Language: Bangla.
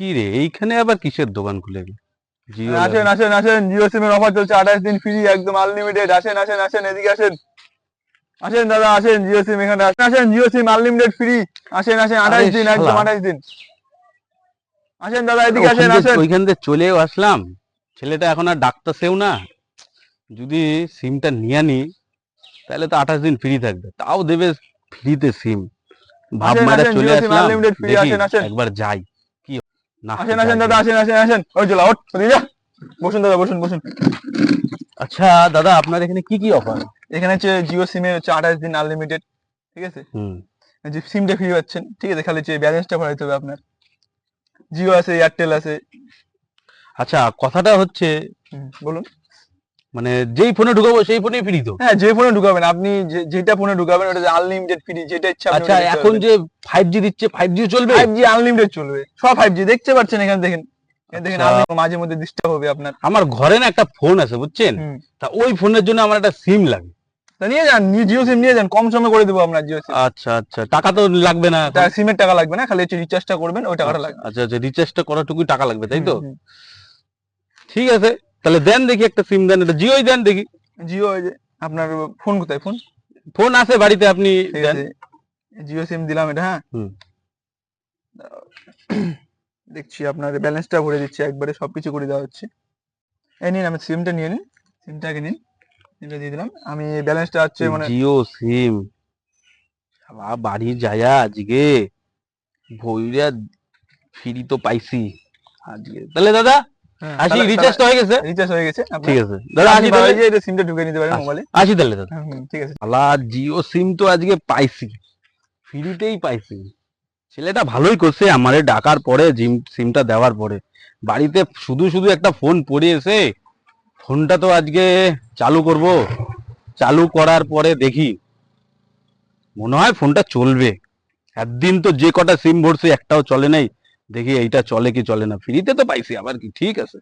কি রে? এইখানে আবার কিসের দোকান খুলে গেল? আসেন আসেন আসেন জিও সিম এর অফার চলছে আঠাশ দিন ফ্রি একদম আনলিমিটেড আসেন আসেন আসেন এদিকে আসেন। আসেন দাদা আসেন জিও সিম এখানে আসেন আসেন জিও সিম আনলিমিটেড ফ্রি আসেন আসেন আঠাশ দিন একদম আঠাশ দিন। আসেন দাদা এদিকে আসেন আসেন। ওইখান দিয়ে চলেও আসলাম। ছেলেটা এখন আর ডাকতেছেও না। যদি সিমটা নিয়ে নি তাহলে তো আঠাশ দিন ফ্রি থাকবে। তাও দেবে ফ্রিতে সিম। ভাব মারা চলে আসলাম। একবার যাই। আসেন আসেন দাদা। আসেন আসেন আসেন। ওই চলো ওঠ যা। বসুন দাদা বসুন বসুন। আচ্ছা দাদা আপনার এখানে কি কি অফার এখানে হচ্ছে জিও সিমে হচ্ছে আঠাশ দিন আনলিমিটেড ঠিক আছে? হুম। যে সিমটা ফ্রি পাচ্ছেন ঠিক আছে? খালি যে ব্যালেন্সটা ভরাইতে হবে আপনার। জিও আছে এয়ারটেল আছে। আচ্ছা কথাটা হচ্ছে বলুন। মানে যেই ফোনে ঢুকাবো সেই ফোনেই ফ্রি তো হ্যাঁ যে ফোনে ঢুকাবেন আপনি যে- যেটা ফোনে ঢুকাবেন ওটা আনলিমিটেড ফ্রি যেটা ইচ্ছা আচ্ছা এখন যে ফাইভ জি দিচ্ছে ফাইভ জি চলবে? ফাইভ জি আনলিমিটেড চলবে। সব ফাইভ জি দেখতে পাচ্ছেন এখানে দেখেন। দেখেন আচ্ছা। মাঝে মধ্যে ডিস্টার্ব হবে আপনার। আমার ঘরে না একটা ফোন আছে বুঝছেন? তা ওই ফোনের জন্য আমার একটা সিম লাগে। তা নিয়ে যান জিও সিম নিয়ে যান কম সময় করে দেবো আপনার জিও সিম আচ্ছা আচ্ছা টাকা তো লাগবে না। সিমের টাকা লাগবে না খালি রিচার্জটা করবেন ওই টাকাটা লাগবে। আচ্ছা আচ্ছা রিচার্জটা করাটুকুই টাকা লাগবে তাই তো। ঠিক আছে তাহলে দেন দেখি একটা সিম দেন এটা জিওই দেন দেখি। জিও আপনার ফোন কোথায় ফোন? ফোন আছে বাড়িতে আপনি দেন। জিও সিম দিলাম এটা হ্যাঁ? দেখছি আপনার ব্যালেন্সটা ভরে দিচ্ছি একবারে সবকিছু করে দেওয়া হচ্ছে। এই নিন আমি সিমটা নিয়ে নিন সিমটাকে নিন সিমটা দিয়ে দিলাম। আমি ব্যালেন্সটা হচ্ছে মানে জিও সিম বাড়ি যায়া আজকে। ভইরা ফ্রি তো পাইছি। আজকে। তাহলে দাদা হ্যাঁ, আসি তাহলে- হয়ে গেছে। রিচার্জ হয়ে গেছে ঠিক আছে। দাদা আসি আপনি তাহলে বাড়ি সিমটা ঢুকে নিতে পারেন আচ্ছা। মোবাইলে আসি তাহলে দাদা। ঠিক আছে। শালা জিও সিম তো আজকে পাইছি। ফ্রিতেই পাইছি। ছেলেটা ভালোই করছে আমারে ডাকার পরে জিম সিমটা দেওয়ার পরে। বাড়িতে শুধু শুধু একটা ফোন পড়ে এসে ফোনটা তো আজকে চালু করব। চালু করার পরে দেখি। মনে হয় ফোনটা চলবে। একদিন তো যে কটা সিম ভরছে একটাও চলে নাই। দেখি এইটা চলে কি চলে না? ফ্রিতে তো পাইছি আবার কি? ঠিক আছে।